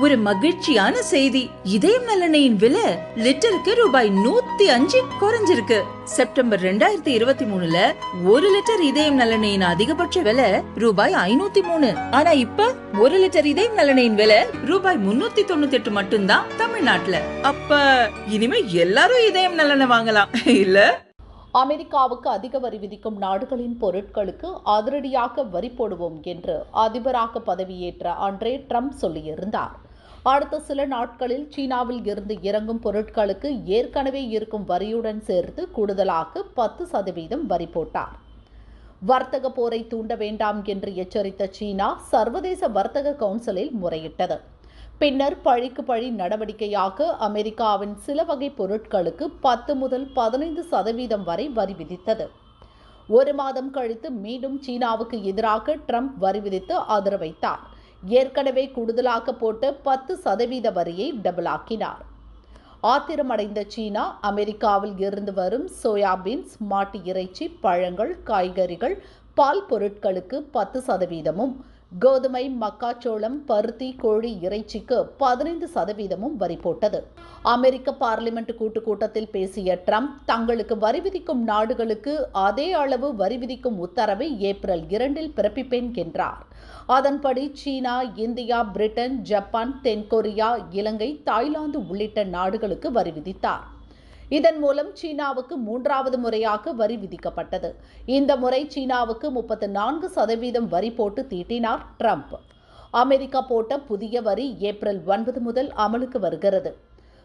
ஒரு மகிழ்ச்சியான செய்தி. இதயம் நலனையின் விலை லிட்டருக்கு ரூபாய் நூத்தி அஞ்சு குறைஞ்சிருக்கு. செப்டம்பர் ரெண்டாயிரத்தி இருபத்தி மூணுல ஒரு லிட்டர் இதயம் நலனையின் அதிகபட்ச விலை ரூபாய் ஐநூத்தி மூணு. ஆனா இப்ப ஒரு லிட்டர் இதயம் நலனையின் விலை ரூபாய் முன்னூத்தி தொண்ணூத்தி எட்டு மட்டும்தான் தமிழ்நாட்டுல. அப்ப இனிமே எல்லாரும் இதயம் நலனை வாங்கலாம். இல்ல? அமெரிக்காவுக்கு அதிக வரி விதிக்கும் நாடுகளின் பொருட்களுக்கு அதிரடியாக வரி போடுவோம் என்று அதிபராக பதவியேற்ற அன்றே ட்ரம்ப் சொல்லியிருந்தார். அடுத்த சில நாட்களில் சீனாவில் இருந்து இறங்கும் பொருட்களுக்கு ஏற்கனவே இருக்கும் வரியுடன் சேர்த்து கூடுதலாக பத்து சதவீதம் வரி போட்டார். வர்த்தக போரை தூண்ட வேண்டாம் என்று எச்சரித்த சீனா சர்வதேச வர்த்தக கவுன்சிலில் முறையிட்டது. பின்னர் பழிக்கு பழி நடவடிக்கையாக அமெரிக்காவின் சில வகை பொருட்களுக்கு பத்து முதல் பதினைந்து சதவீதம் வரை வரி விதித்தது. ஒரு மாதம் கழித்து மீண்டும் சீனாவுக்கு எதிராக ட்ரம்ப் வரி விதித்து ஆதரவைத்தார். ஏற்கனவே கூடுதலாக போட்ட பத்து சதவீத வரியை டபுளாக்கினார். ஆத்திரமடைந்த சீனா அமெரிக்காவில் இருந்து வரும் சோயாபீன்ஸ் மாட்டு இறைச்சி பழங்கள் காய்கறிகள் பால் பொருட்களுக்கு பத்து சதவீதமும் கோதுமை மக்காச்சோளம் பருத்தி கோழி இறைச்சிக்கு பதினைந்து சதவீதமும் வரி போட்டது. அமெரிக்க பார்லிமெண்ட் கூட்டுக் கூட்டத்தில் பேசிய ட்ரம்ப் தங்களுக்கு வரி விதிக்கும் நாடுகளுக்கு அதே அளவு வரி விதிக்கும் உத்தரவை ஏப்ரல் இரண்டில் பிறப்பிப்பேன் என்றார். அதன்படி சீனா இந்தியா பிரிட்டன் ஜப்பான் தென்கொரியா இலங்கை தாய்லாந்து உள்ளிட்ட நாடுகளுக்கு வரி விதித்தார். இதன் மூலம் சீனாவுக்கு மூன்றாவது முறையாக வரி விதிக்கப்பட்டது. இந்த முறை சீனாவுக்கு முப்பத்து நான்கு சதவீதம் வரி போட்டு தீட்டினார் ட்ரம்ப். அமெரிக்கா போட்ட புதிய வரி ஏப்ரல் ஒன்பது முதல் அமலுக்கு வருகிறது.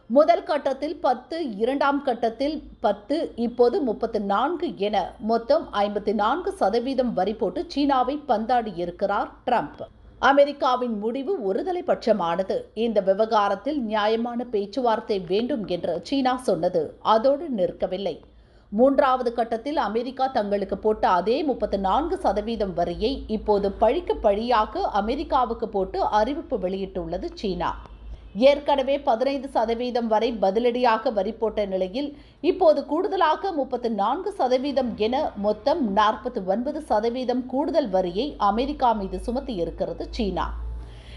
முதல் கட்டத்தில் பத்து இரண்டாம் கட்டத்தில் பத்து இப்போது முப்பத்து நான்கு என மொத்தம் ஐம்பத்தி நான்கு சதவீதம் வரி போட்டு சீனாவை பந்தாடி இருக்கிறார் ட்ரம்ப். அமெரிக்காவின் முடிவு ஒருதலை பட்சமானது இந்த விவகாரத்தில் நியாயமான பேச்சுவார்த்தை வேண்டும் என்று சீனா சொன்னது. அதோடு நிற்கவில்லை. மூன்றாவது கட்டத்தில் அமெரிக்கா தங்களுக்கு போட்ட அதே முப்பத்து நான்கு சதவீதம் வரியை இப்போது பழிக்கு பழியாக அமெரிக்காவுக்கு போட்டு அறிவிப்பு வெளியிட்டுள்ளது சீனா. ஏற்கனவே பதினைந்து சதவீதம் வரை பதிலடியாக வரி போட்ட நிலையில் இப்போது கூடுதலாக முப்பத்து நான்கு சதவீதம் என மொத்தம் நாற்பத்தி ஒன்பது சதவீதம் கூடுதல் வரியை அமெரிக்கா மீது சுமத்தி இருக்கிறது சீனா.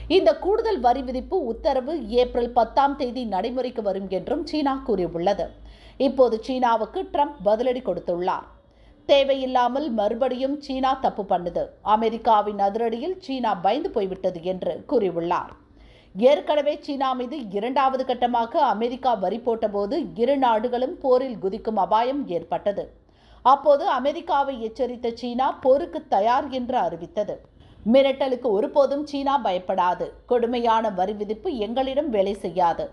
இந்த கூடுதல் வரி விதிப்பு உத்தரவு ஏப்ரல் பத்தாம் தேதி நடைமுறைக்கு வரும் என்றும் சீனா கூறியுள்ளது. இப்போது சீனாவுக்கு ட்ரம்ப் பதிலடி கொடுத்துள்ளார். தேவையில்லாமல் மறுபடியும் சீனா தப்பு பண்ணுது. அமெரிக்காவின் அதிரடியில் சீனா பயந்து போய்விட்டது என்று கூறியுள்ளார். ஏற்கனவே சீனா மீது இரண்டாவது கட்டமாக அமெரிக்கா வரி போட்டபோது இரு நாடுகளும் போரில் குதிக்கும் அபாயம் ஏற்பட்டது. அப்போது அமெரிக்காவை எச்சரித்த சீனா போருக்கு தயார் என்று அறிவித்தது. மிரட்டலுக்கு ஒருபோதும் சீனா பயப்படாது. கொடுமையான வரி விதிப்பு எங்களிடம் வேலை செய்யாது.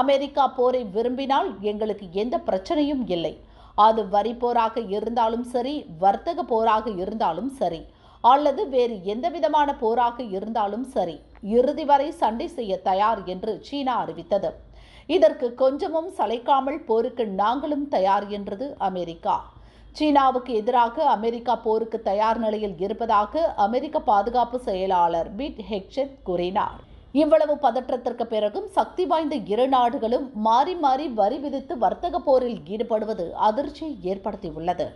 அமெரிக்கா போரை விரும்பினால் எங்களுக்கு எந்த பிரச்சனையும் இல்லை. அது வரி போராக இருந்தாலும் சரி வர்த்தக போராக இருந்தாலும் சரி அல்லது வேறு எந்த விதமான போராக இருந்தாலும் சரி இறுதி வரை சண்டை செய்ய தயார் என்று சீனா அறிவித்தது. இதற்கு கொஞ்சமும் சளைக்காமல் போருக்கு நாங்களும் தயார் என்றது அமெரிக்கா. சீனாவுக்கு எதிராக அமெரிக்கா போருக்கு தயார் நிலையில் இருப்பதாக அமெரிக்க பாதுகாப்பு செயலாளர் பிட் ஹெக்செட் கூறினார். இவ்வளவு பதற்றத்திற்கு பிறகும் சக்தி வாய்ந்த இரு நாடுகளும் மாறி மாறி வரி விதித்து வர்த்தக போரில் ஈடுபடுவது அதிர்ச்சியை ஏற்படுத்தியுள்ளது.